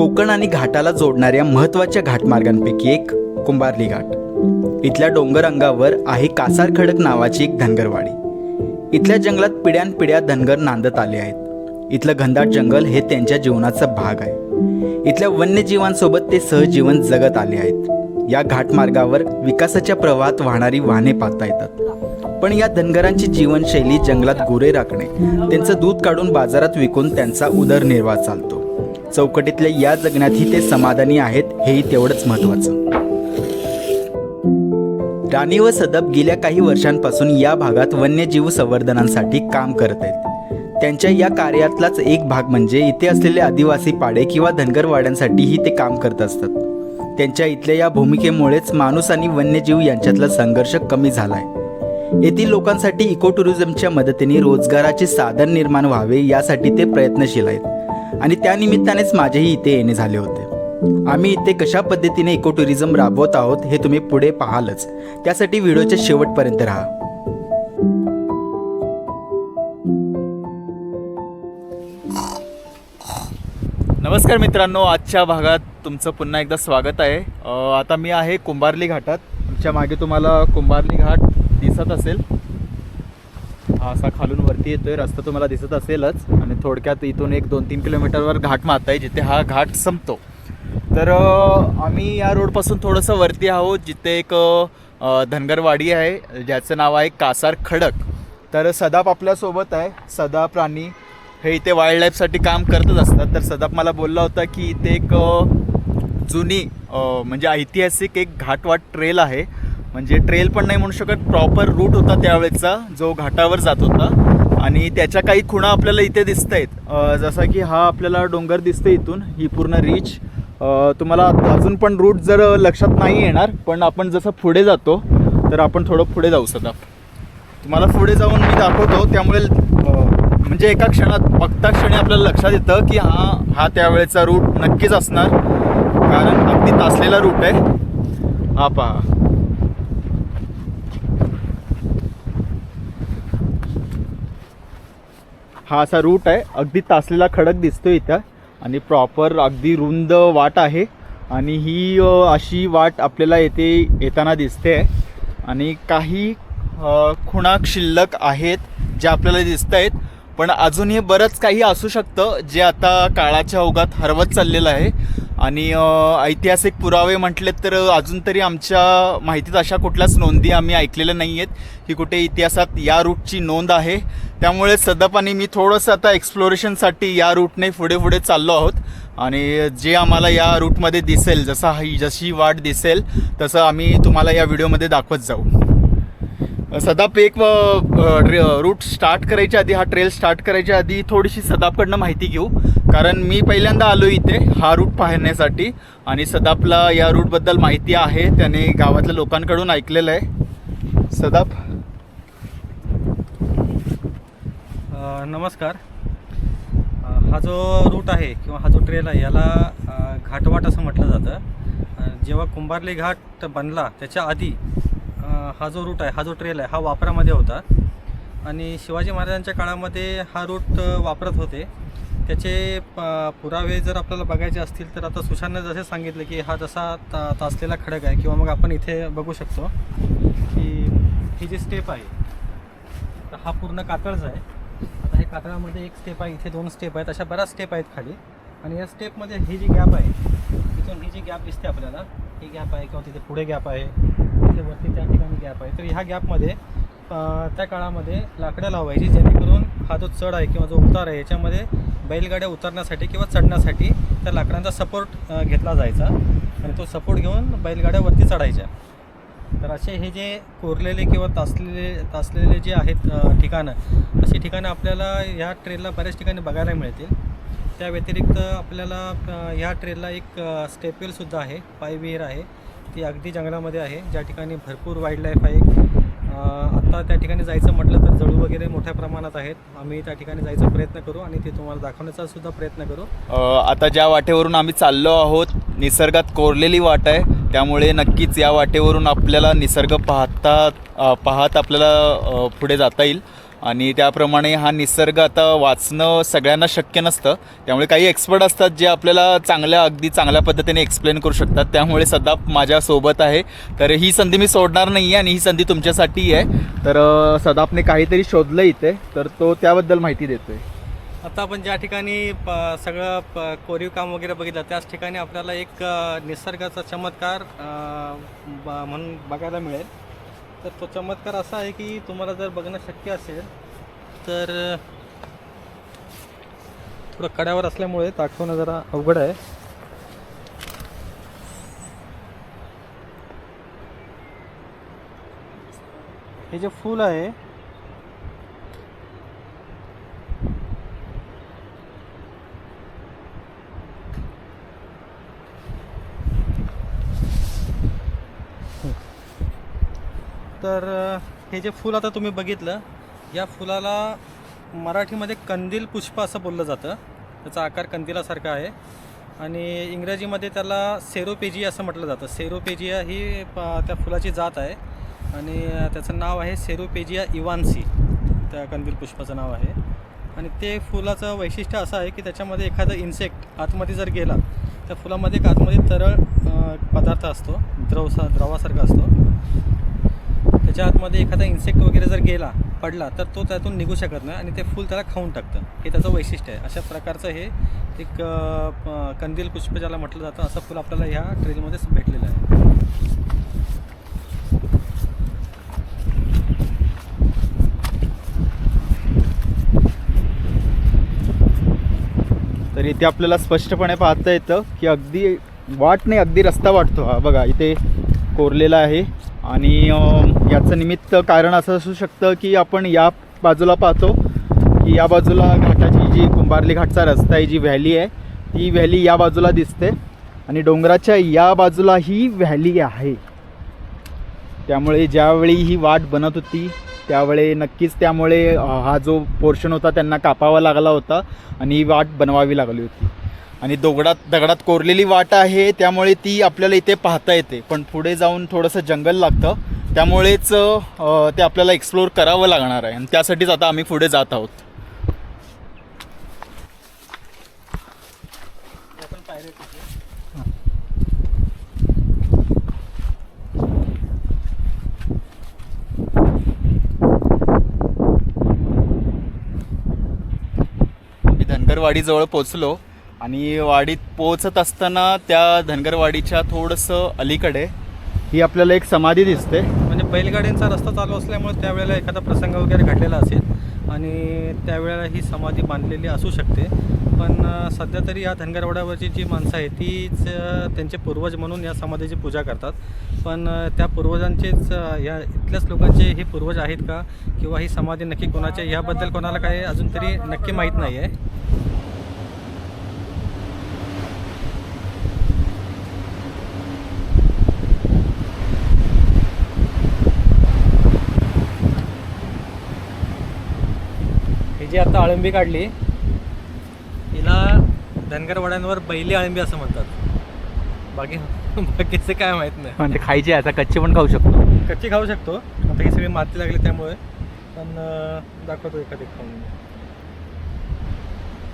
कोकण आणि घाटाला जोडणाऱ्या महत्त्वाच्या घाटमार्गांपैकी एक कुंभारली घाट. इथल्या डोंगर अंगावर आहे कासार खडक नावाची एक धनगरवाडी. इथल्या जंगलात पिढ्यानपिढ्या धनगर नांदत आले आहेत. इथलं घनदाट जंगल हे त्यांच्या जीवनाचा भाग आहे. इथल्या वन्यजीवांसोबत ते सहजीवन जगत आले आहेत. या घाटमार्गावर विकासाच्या प्रवाहात वाहणारी वाहने पाहता येतात. पण या धनगरांची जीवनशैली जंगलात गुरे राखणे त्यांचं दूध काढून बाजारात विकून त्यांचा उदरनिर्वाह चालतो. चौकटीतल्या या जगण्यातही ते समाधानी आहेत हेही तेवढंच महत्त्वाचं. राणी व सदप गेल्या काही वर्षांपासून या भागात वन्यजीव संवर्धनासाठी काम करत आहेत. त्यांच्या या कार्यातलाच एक भाग म्हणजे इथे असलेले आदिवासी पाडे किंवा धनगरवाड्यांसाठीही ते काम करत असतात. त्यांच्या इथल्या या भूमिकेमुळेच माणूस आणि वन्यजीव यांच्यातला संघर्ष कमी झालाय. येथील लोकांसाठी इको टुरिझमच्या मदतीने रोजगाराचे साधन निर्माण व्हावे यासाठी ते प्रयत्नशील आहेत. आणि त्यानिमित्तानेच माझेही इथे येणे झाले होते. आम्ही इथे कशा पद्धतीने इको टुरिझम राबवत आहोत हे तुम्ही पुढे पाहालच. त्यासाठी व्हिडिओच्या शेवटपर्यंत राहा. नमस्कार मित्रांनो आजच्या भागात तुमचं पुन्हा एकदा स्वागत आहे. आता मी आहे कुंभारली घाटात. तुमच्या मागे तुम्हाला कुंभारली घाट दिसत असेल. असा खालून वरती येतोय रस्ता तुम्हाला दिसत असेलच. आणि थोडक्यात इथून एक दोन तीन किलोमीटरवर घाट मारत आहे जिथे हा घाट संपतो. तर आम्ही या रोडपासून थोडंसं वरती आहोत जिथे एक धनगरवाडी आहे ज्याचं नाव आहे कासार खडक. तर सदाप आपल्यासोबत आहे. सदाप राणी हे इथे वाईल्ड लाईफसाठी काम करतच असतात. तर सदाप मला बोलला होता की इथे एक जुनी म्हणजे ऐतिहासिक एक घाटवाट ट्रेल आहे. म्हणजे ट्रेल पण नाही म्हणू शकत प्रॉपर रूट होता त्यावेळेचा जो घाटावर जात होता. आणि त्याच्या काही खुणा आपल्याला इथे दिसत आहेत जसा की हा आपल्याला डोंगर दिसतं इथून ही पूर्ण रीच तुम्हाला अजून पण रूट जर लक्षात नाही येणार पण आपण जसं पुढे जातो तर आपण थोडं पुढे जाऊ सदा. तुम्हाला पुढे जाऊन मी दाखवतो त्यामुळे म्हणजे एका क्षणात बघता क्षणी आपल्याला लक्षात येतं की हा हा त्यावेळेचा रूट नक्कीच असणार. कारण अगदी तासलेला रूट आहे. हा पहा. हा असा रूट आहे. अगदी तासलेला खडक दिसतो इथं. आणि प्रॉपर अगदी रुंद वाट आहे. आणि ही अशी वाट आपल्याला येथे येताना दिसते. आहे आणि काही खुणाक खुणा शिल्लक आहेत ज्या आपल्याला दिसत आहेत पण अजूनही बरंच काही असू शकतं जे आता काळाच्या ओघात हरवत चाललेलं आहे. आणि ऐतिहासिक पुरावे म्हटले तर अजून तरी आमच्या माहितीत अशा कुठल्याच नोंदी आम्ही ऐकलेल्या नाही आहेत की कुठे इतिहासात या रूटची नोंद आहे. त्यामुळे सदप मी थोडंसं आता एक्सप्लोरेशनसाठी या रूटने पुढे पुढे चाललो आहोत. आणि जे आम्हाला या रूटमध्ये दिसेल जसा ही जशी वाट दिसेल तसं आम्ही तुम्हाला या व्हिडिओमध्ये दाखवत जाऊ. सदाप एक रूट स्टार्ट करायच्या आधी हा ट्रेल स्टार्ट करायच्या आधी थोडीशी सदापकडनं माहिती घेऊ. कारण मी पहिल्यांदा आलो इथे हा रूट पाहण्यासाठी. आणि सदापला या रूटबद्दल माहिती आहे त्याने गावातल्या लोकांकडून ऐकलेलं आहे. सदाप. नमस्कार. हा जो रूट आहे किंवा हा जो ट्रेल आहे याला घाटवाट असं म्हटलं जातं. जेव्हा कुंभारली घाट बनला त्याच्या आधी हा जो रूट आहे हा जो ट्रेल आहे हा वापरामध्ये होता. आणि शिवाजी महाराजांच्या काळामध्ये हा रूट वापरत होते. त्याचे प- पुरावे जर आपल्याला बघायचे असतील तर आता सुशांतने जसे सांगितले की हा जसा ता तासलेला खडक आहे किंवा मग आपण इथे बघू शकतो की ही जी स्टेप आहे तर हा पूर्ण कातळच आहे. आता हे कातळामध्ये एक स्टेप आहे इथे दोन स्टेप आहेत अशा बऱ्याच स्टेप आहेत खाली. आणि या स्टेपमध्ये ही जी गॅप आहे तिथून ही जी गॅप दिसते आपल्याला ही गॅप आहे किंवा तिथे पुढे गॅप आहे तिथे वरती त्या ठिकाणी गॅप आहे. तर ह्या गॅपमध्ये त्या काळामध्ये लाकडं लावायची जेणेकरून हा जो चढ आहे किंवा जो उतार आहे याच्यामध्ये बैलगाड्या उतरण्यासाठी किंवा चढण्यासाठी त्या लाकडांचा सपोर्ट घेतला जायचा आणि तो सपोर्ट घेऊन बैलगाड्या वरती चढायच्या. तर असे हे जे कोरलेले किंवा तासलेले तासलेले जे आहेत ठिकाणं अशी ठिकाणं आपल्याला या ट्रेनला बऱ्याच ठिकाणी बघायला मिळतील. त्या व्यतिरिक्त आपल्याला ह्या ट्रेनला एक स्टेपवेलसुद्धा आहे पायविहीर आहे. ती अगदी जंगलामध्ये आहे. ज्या ठिकाणी भरपूर वाईल्ड लाईफ आहे. आत्ता त्या ठिकाणी जायचं म्हटलं तर जळू वगैरे मोठ्या प्रमाणात आहेत. आम्ही त्या ठिकाणी जायचा प्रयत्न करू आणि ते तुम्हाला दाखवण्याचा सुद्धा प्रयत्न करू. आता ज्या वाटेवरून आम्ही चाललो आहोत निसर्गात कोरलेली वाट आहे. त्यामुळे नक्कीच या वाटेवरून आपल्याला निसर्ग पाहता पाहत आपल्याला पुढे जाता येईल. आणि त्याप्रमाणे हा निसर्ग आता वाचणं सगळ्यांना शक्य नसतं. त्यामुळे काही एक्सपर्ट असतात जे आपल्याला चांगल्या अगदी चांगल्या पद्धतीने एक्सप्लेन करू शकतात. त्यामुळे सदा माझ्यासोबत आहे. तर ही संधी मी सोडणार नाही आहे आणि ही संधी तुमच्यासाठी आहे. तर सदापने काहीतरी शोधलं इथे. तर तो त्याबद्दल माहिती देतोय. आता आपण ज्या ठिकाणी प सगळं प कोरीव काम वगैरे बघितलं त्याच ठिकाणी आपल्याला एक निसर्गाचा चमत्कार ब- म्हणून बघायला मिळेल. तर तो चमत्कार असा आहे की तुम्हाला जर बघणं शक्य असेल तर थोडं कड्यावर असल्यामुळे दाखवणं जरा अवघड आहे. हे जे फूल आहे तर हे जे फूल आता तुम्ही बघितलं या फुलाला मराठीमध्ये कंदील पुष्प असं बोललं जातं. त्याचा आकार कंदिलासारखा आहे. आणि इंग्रजीमध्ये त्याला सेरोपेजिया असं म्हटलं जातं. सेरोपेजिया ही प- त्या फुलाची जात आहे. आणि त्याचं नाव आहे सेरोपेजिया इवान्सी. त्या कंदील पुष्पाचं नाव आहे. आणि ते फुलाचं वैशिष्ट्य असं आहे की त्याच्यामध्ये एखादा इन्सेक्ट आतमध्ये जर गेला त्या फुलामध्ये एक आतमध्ये तरळ पदार्थ असतो. द्रवसा द्रवासारखा असतो. त्याच्या आतमध्ये एखादा इन्सेक्ट वगैरे जर गेला पडला तर तो त्यातून निघू शकत नाही आणि ते फूल त्याला खाऊन टाकतं. हे त्याचं वैशिष्ट्य आहे. अशा प्रकारचं हे एक कंदील पुष्प ज्याला म्हटलं जातं असं फूल आपल्याला ह्या ट्रेलमध्येच भेटलेलं आहे. तर इथे आपल्याला स्पष्टपणे पाहता येतं की अगदी वाट नाही अगदी रस्ता वाटतो. हा बघा इथे कोरलेला आहे. आणि याचं निमित्त कारण असं असू शकतं की आपण या बाजूला पाहतो की या बाजूला घाटाची जी कुंभारली घाटचा रस्ता आहे जी व्हॅली आहे ती व्हॅली या बाजूला दिसते आणि डोंगराच्या या बाजूला ही व्हॅली आहे. त्यामुळे ज्यावेळी ही वाट बनत होती त्यावेळी नक्कीच त्यामुळे हा जो पोर्शन होता त्यांना कापावा लागला होता आणि ही वाट बनवावी लागली होती. आणि दगडात दगडात कोरलेली वाट आहे त्यामुळे ती आपल्याला इथे पाहता येते. पण पुढे जाऊन थोडंसं जंगल लागतं. त्यामुळेच ते आपल्याला एक्सप्लोर करावं लागणार आहे. आणि त्यासाठीच आता आम्ही पुढे जात आहोत. धनगरवाडीजवळ पोचलो आणि वाडीत पोचत असताना त्या धनगरवाडीच्या थोडंसं अलीकडे ही आपल्याला एक समाधी दिसते. म्हणजे बैलगाड्यांचा रस्ता चालू असल्यामुळे त्यावेळेला एखादा प्रसंग वगैरे घडलेला असेल आणि त्यावेळेला ही समाधी बांधलेली असू शकते. पण सध्या तरी या धनगरवाड्यावरची जी माणसं आहेत तीच त्यांचे पूर्वज म्हणून या समाधीची पूजा करतात. पण त्या पूर्वजांचेच या इथल्याच लोकांचे हे पूर्वज आहेत का? किंवा ही समाधी नक्की कोणाचे? याबद्दल कोणाला काही अजून तरी नक्की माहीत नाही आहे जी आता अळंबी काढली हिला धनगरवाड्यांवर बैली अळंबी असं म्हणतात. बाकी बाकीचं काय माहीत नाही. म्हणजे खायची आता कच्चे पण खाऊ शकतो. कच्ची खाऊ शकतो. आता ही सगळी माती लागली त्यामुळे. पण दाखवतो एखादी खाऊन.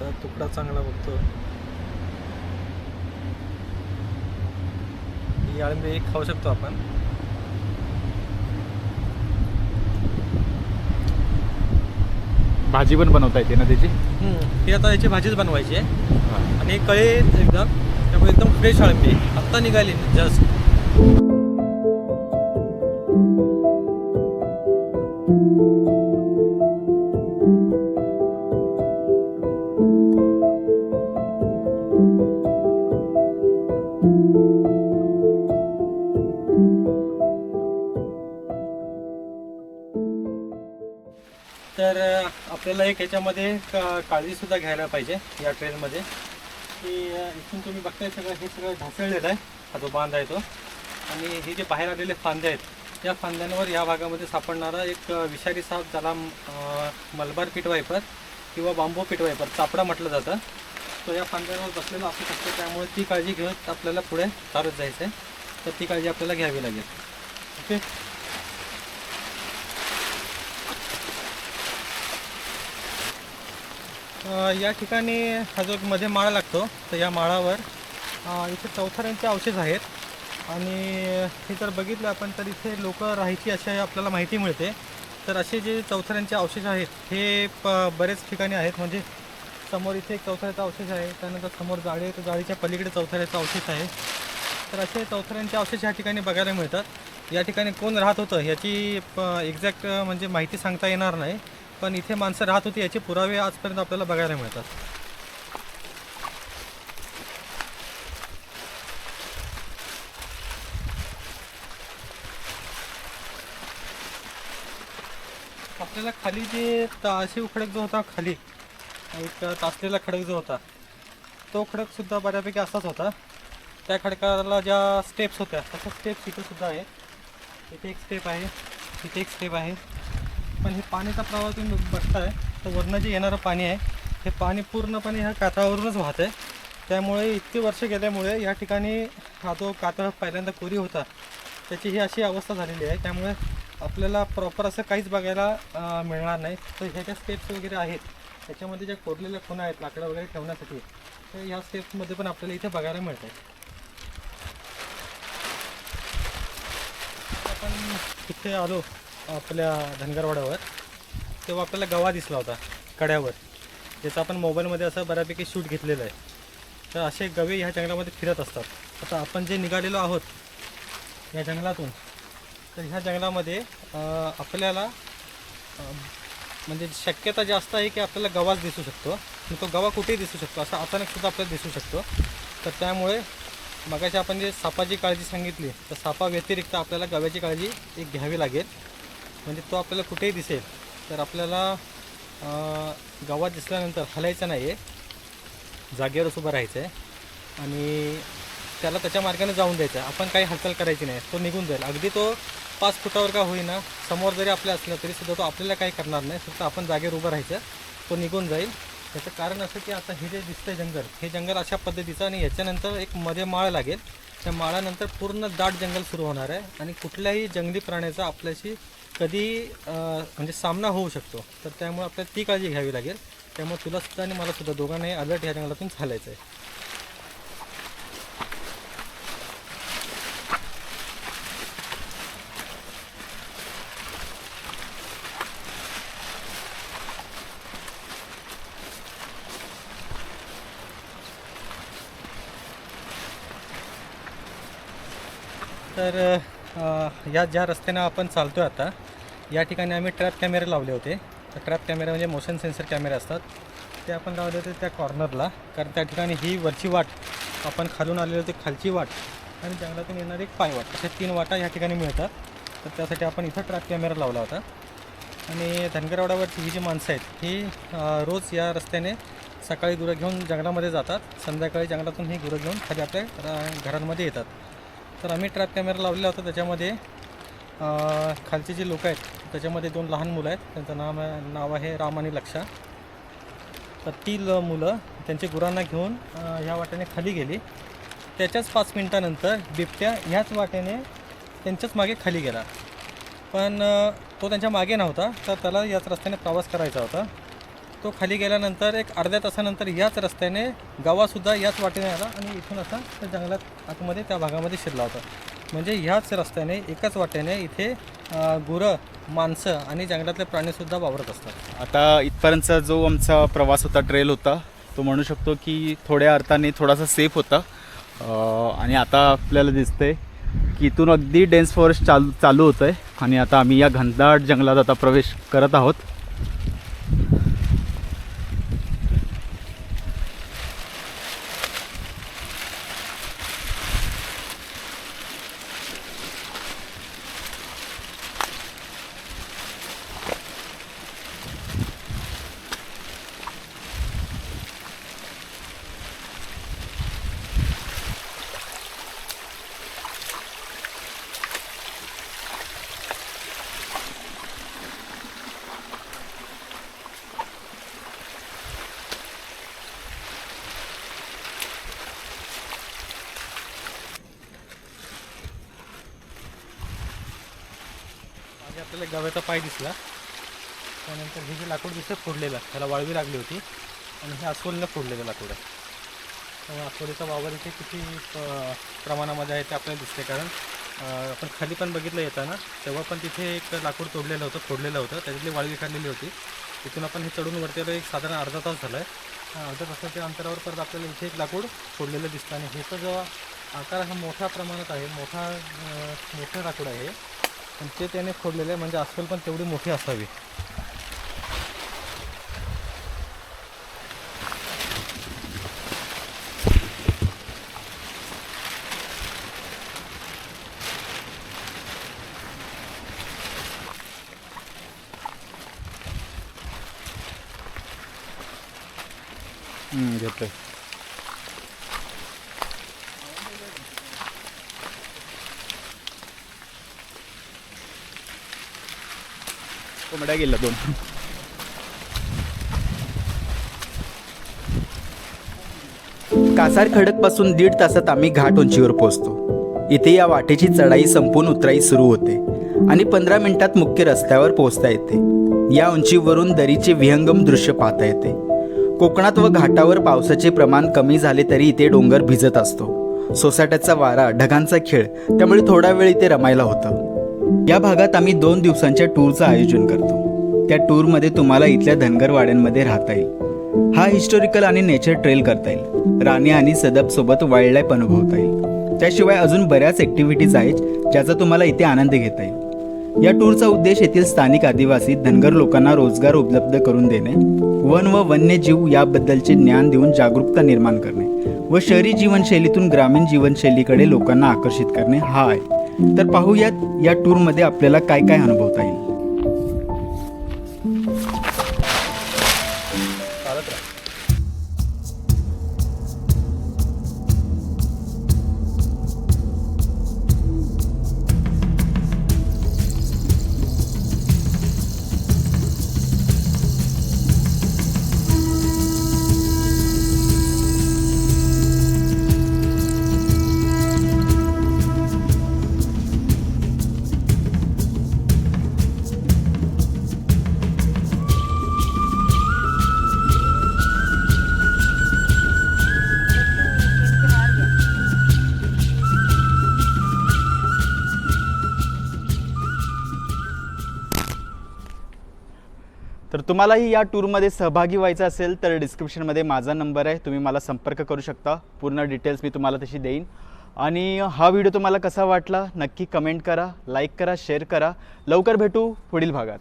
तर तुकडा चांगला बघतो. ही अळंबी खाऊ शकतो आपण. भाजी पण बनवता येते ना त्याची? ही आता याची भाजीच बनवायची आहे. आणि कळे एकदम त्यामुळे एकदम फ्रेश अळंबी. आत्ता निघाली जस्ट एक याच्यामध्ये काळजीसुद्धा घ्यायला पाहिजे या ट्रेनमध्ये. की इथून तुम्ही बघताय सगळं हे सगळं ढासळलेलं आहे हा जो बांध आहे तो. आणि हे जे बाहेर आलेले फांदे आहेत या फांद्यांवर या भागामध्ये सापडणारा एक विषारी साप ज्याला मलबार पिटवायपर किंवा बांबू पिटवायपर वायपर चापडा म्हटलं जातं. तो या फांद्यांवर बसलेला असू शकतो त्यामुळे ती काळजी घेऊन आपल्याला पुढे चालत जायचं आहे तर ती काळजी आपल्याला घ्यावी लागेल. ओके? या ठिकाणी हा जो एक मध्ये माळा लागतो तर या माळावर इथे चौथऱ्यांचे अवशेष आहेत. आणि हे जर बघितलं आपण तर इथे लोक राहायची अशी आपल्याला माहिती मिळते. तर असे जे चौथऱ्यांचे अवशेष आहेत हे प बरेच ठिकाणी आहेत. म्हणजे समोर इथे एक चौथऱ्याचा अवशेष आहे त्यानंतर समोर जाळी आहे तर जाळीच्या पलीकडे चौथऱ्याचा अवशेष आहे. तर असे चौथऱ्यांचे अवशेष या ठिकाणी बघायला मिळतात. या ठिकाणी कोण राहत होतं याची एक्झॅक्ट म्हणजे माहिती सांगता येणार नाही. पण इथे माणसं राहत होती याचे पुरावे आजपर्यंत आपल्याला बघायला मिळतात. आपल्याला खाली जे ताशी खडक जो होता खाली एक तासलेला खडक जो होता तो खडक सुद्धा बऱ्यापैकी असाच होता. त्या खडकाला ज्या स्टेप्स होत्या तशा स्टेप्स इथे सुद्धा आहेत. इथे एक स्टेप आहे इथे एक स्टेप आहे. पण हे पाण्याचा प्रवाह तुम्ही बघताय तर वरनं जे येणारं पाणी आहे हे पाणी पूर्णपणे ह्या कातळावरूनच वाहत आहे त्यामुळे इतकी वर्ष गेल्यामुळे या ठिकाणी हा जो कातळ पहिल्यांदा कोरी होता त्याची ही अशी अवस्था झालेली आहे. त्यामुळे आपल्याला प्रॉपर असं काहीच बघायला मिळणार नाही. तर ह्या ज्या स्टेप्स वगैरे आहेत त्याच्यामध्ये ज्या कोरलेल्या खुणा आहेत लाकडं वगैरे ठेवण्यासाठी तर ह्या स्टेप्समध्ये पण आपल्याला इथे बघायला मिळत आहे आपण इथे आलो. आपल्या धनगरवाड्यावर तेव्हा आपल्याला गवा दिसला होता कड्यावर. ज्याचा आपण मोबाईलमध्ये असं बऱ्यापैकी शूट घेतलेलं आहे. तर असे गवे ह्या जंगलामध्ये फिरत असतात. आता आपण जे निघालेलो आहोत या जंगलातून तर ह्या जंगलामध्ये आपल्याला म्हणजे शक्यता जास्त आहे की आपल्याला गवाच दिसू शकतो. आणि तो गवा कुठेही दिसू शकतो. असा अचानकसुद्धा आपल्याला दिसू शकतो. तर त्यामुळे मगाशी आपण जे सापाची काळजी सांगितली तर सापा व्यतिरिक्त आपल्याला गव्याची काळजी एक घ्यावी लागेल. म्हणजे तो आपल्याला कुठेही दिसेल. तर आपल्याला गावात दिसल्यानंतर हलायचं नाही आहे जागेवरच उभं राहायचं आहे आणि त्याला त्याच्या मार्गाने जाऊन द्यायचं. आहे आपण काही हालचाल करायची नाही. तो निघून जाईल. अगदी तो पाच फुटावर का होईना समोर जरी आपल्या असला तरी सुद्धा तो आपल्याला काही करणार नाही. फक्त आपण जागेवर उभं राहायचं. तो निघून जाईल. त्याचं कारण असं की आता हे जे दिसतंय जंगल हे जंगल अशा पद्धतीचं आणि याच्यानंतर एक मध्ये माळ लागेल. त्या माळानंतर पूर्ण दाट जंगल सुरू होणार आहे. आणि कुठल्याही जंगली प्राण्याचा आपल्याशी कधी म्हणजे सामना होऊ शकतो. तर त्यामुळे आपल्याला ती काळजी घ्यावी लागेल. त्यामुळे तुला सुद्धा आणि मला सुद्धा दोघांनाही अलर्ट ह्या जंगलातून चालायचं आहे तर या ज्या रस्त्यानं आपण चालतो आहे आता या ठिकाणी आम्ही ट्रॅप कॅमेरे लावले होते. तर ट्रॅप कॅमेरा म्हणजे मोशन सेन्सर कॅमेरे असतात. ते आपण लावले होते त्या कॉर्नरला कारण त्या ठिकाणी ही वरची वाट आपण खालून आलेली होती खालची वाट. आणि जंगलातून येणारी एक पायवाट अशा तीन वाटा ह्या ठिकाणी मिळतात. तर त्यासाठी आपण इथं ट्रॅप कॅमेरा लावला होता. आणि धनगरवाड्यावरची ही जी माणसं आहेत ही रोज या रस्त्याने सकाळी गुरं घेऊन जंगलामध्ये जातात. संध्याकाळी जंगलातून ही गुरं घेऊन खाली आपल्या घरांमध्ये येतात. तर आम्ही ट्रॅप कॅमेरा लावलेला होता त्याच्यामध्ये. खालचे जे लोक आहेत त्याच्यामध्ये दोन लहान मुलं आहेत. त्यांचं नाव नाव आहे राम आणि लक्षा. तर ती ल मुलं त्यांच्या गुरांना घेऊन ह्या वाट्याने खाली गेली. त्याच्याच पाच मिनटानंतर बिबट्या ह्याच वाट्याने त्यांच्याच मागे खाली गेला. पण तो त्यांच्या मागे नव्हता तर त्याला याच रस्त्याने प्रवास करायचा होता. तो खाली गेल्यानंतर एक अर्ध्या तासानंतर याच रस्त्याने गावासुद्धा याच वाटेने आला आणि इथून असा त्या जंगलात आतमध्ये त्या भागामध्ये शिरला होता. म्हणजे ह्याच रस्त्याने एकाच वाटेने इथे गुरं माणसं आणि जंगलातले प्राणीसुद्धा वावरत असतात. आता इथपर्यंतचा जो आमचा प्रवास होता ट्रेल होता तो म्हणू शकतो की थोड्या अर्थाने थोडासा सेफ होता. आणि आता आपल्याला दिसतंय की इथून अगदी डेन्स फॉरेस्ट चालू चालू होतं आहे आणि आता आम्ही या घनदाट जंगलात आता प्रवेश करत आहोत. मागे गव्याचा पाय दिसला. त्यानंतर हे जे लाकूड दिसतं फोडलेलं त्याला वाळवी लागली होती. आणि हे अस्वलीला फोडलेलं लाकूड आहे. त्यामुळे अस्वलीचा वावर इथे किती प्रमाणामध्ये आहे ते आपल्याला दिसते कारण आपण खाली पण बघितलं येताना तेव्हा पण तिथे एक लाकूड तोडलेलं होतं फोडलेलं होतं. त्याच्यातली वाळवी काढलेली होती. तिथून आपण हे चढून वरती एक साधारण अर्धा तास झाला आहे अर्धा तासाच्या अंतरावर परत आपल्याला इथे एक लाकूड फोडलेलं दिसतं. आणि ह्याचा जो आकार हा मोठ्या प्रमाणात आहे. मोठा मोठं लाकूड आहे पण ते त्याने फोडलेलं आहे म्हणजे अस्वल पण तेवढी मोठी असावी. घेतोय कोंबड्या गेल्या दोन. कासार खडकपासून दीड तासात आम्ही घाट उंचीवर पोहोचतो. इथे या वाटेची चढाई संपून उतराई सुरू होते आणि पंधरा मिनिटात मुख्य रस्त्यावर पोहोचता येते. या उंचीवरून दरीचे विहंगम दृश्य पाहता येते. कोकणात व घाटावर पावसाचे प्रमाण कमी झाले तरी इथे डोंगर भिजत असतो. सोसाट्याचा वारा ढगांचा खेळ त्यामुळे थोडा वेळ इथे रमायला होतं. या भागात आम्ही दोन दिवसांच्या टूरचं आयोजन करतो. त्या टूरमध्ये तुम्हाला इथल्या धनगर वाड्यांमध्ये राहता येईल. हा हिस्टॉरिकल आणि नेचर ट्रेल करता येईल. राणी आणि सदब सोबत वाईल्ड लाईफ अनुभवता येईल. त्याशिवाय अजून बऱ्याच ॲक्टिव्हिटीज आहेत ज्याचा तुम्हाला इथे आनंद घेता येईल. या टूरचा उद्देश येथील स्थानिक आदिवासी धनगर लोकांना रोजगार उपलब्ध करून देणे वन व वन्यजीव याबद्दलचे ज्ञान देऊन जागरूकता निर्माण करणे व शहरी जीवनशैलीतून ग्रामीण जीवनशैलीकडे लोकांना आकर्षित करणे हा आहे. तर पाहूयात या टूरमध्ये आपल्याला काय काय अनुभवता येईल. तुम्हालाही या टूरमध्ये सहभागी व्हायचं असेल तर डिस्क्रिप्शनमध्ये माझा नंबर आहे. तुम्ही मला संपर्क करू शकता. पूर्ण डिटेल्स मी तुम्हाला तशी देईन. आणि हा व्हिडिओ तुम्हाला कसा वाटला नक्की कमेंट करा लाईक करा शेअर करा. लवकर भेटू पुढील भागात.